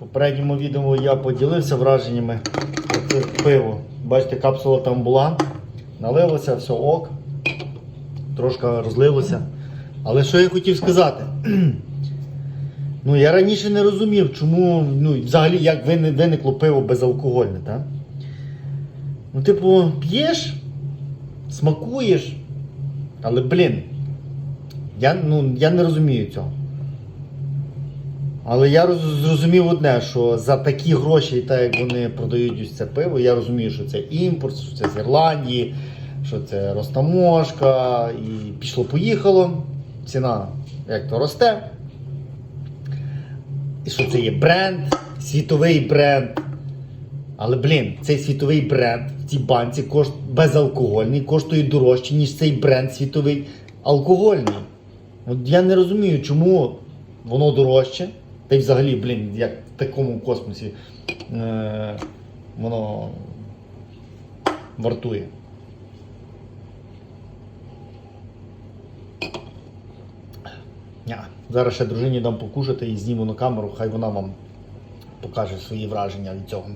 попередньому відео я поділився враженнями пиво. Бачите, капсула там була, налилося, все ок, трошки розлилося. Але що я хотів сказати? Ну, я раніше не розумів, чому, ну, взагалі, як виникло пиво безалкогольне, так? Ну, типу, п'єш, смакуєш, але, блін, я, ну, я не розумію цього. Але я зрозумів одне, що за такі гроші, так як вони продають ось це пиво, я розумію, що це імпорт, що це з Ірландії, що це розтаможка, і пішло-поїхало. Ціна як то росте. І що це є бренд, світовий бренд. Але, блін, цей світовий бренд в цій банці кошт... безалкогольний коштує дорожче, ніж цей бренд світовий алкогольний. От я не розумію, чому воно дорожче. Та й взагалі, блін, як в такому космосі е- воно вартує. Ня. Зараз ще дружині дам покушати і зніму на камеру, хай вона вам покаже свої враження від цього.